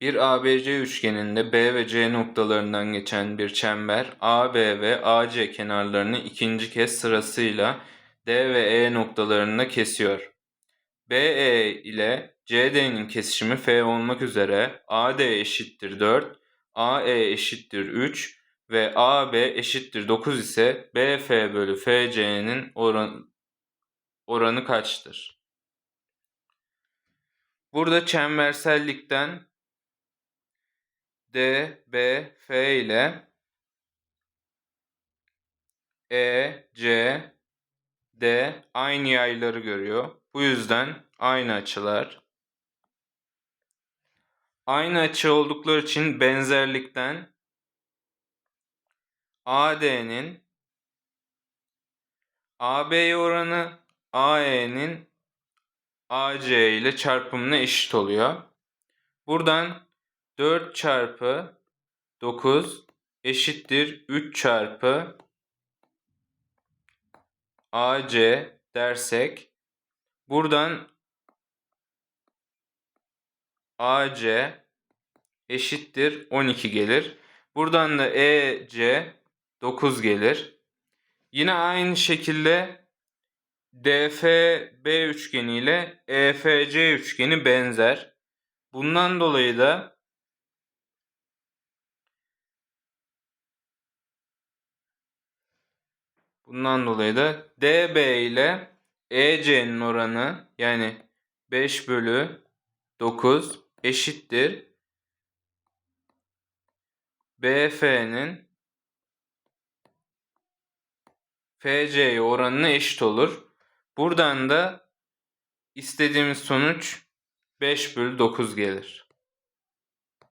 Bir ABC üçgeninde B ve C noktalarından geçen bir çember AB ve AC kenarlarını ikinci kez sırasıyla D ve E noktalarında kesiyor. BE ile CD'nin kesişimi F olmak üzere AD eşittir 4, AE eşittir 3 ve AB eşittir 9 ise BF bölü FC'nin oran, oranı kaçtır? Burada çembersellikten D, B, F ile E, C, D aynı yayları görüyor. Bu yüzden aynı açılar. Aynı açı oldukları için benzerlikten AD'nin AB'ye oranı AE'nin AC ile çarpımına eşit oluyor. Buradan 4 çarpı 9 eşittir 3 çarpı AC dersek buradan AC eşittir 12 gelir. Buradan da EC 9 gelir. Yine aynı şekilde DFB üçgeni ile EFC üçgeni benzer. Bundan dolayı da Bundan dolayı da DB ile EC'nin oranı yani 5 bölü 9 eşittir. BF'nin FC'ye oranına eşit olur. Buradan da istediğimiz sonuç 5 bölü 9 gelir.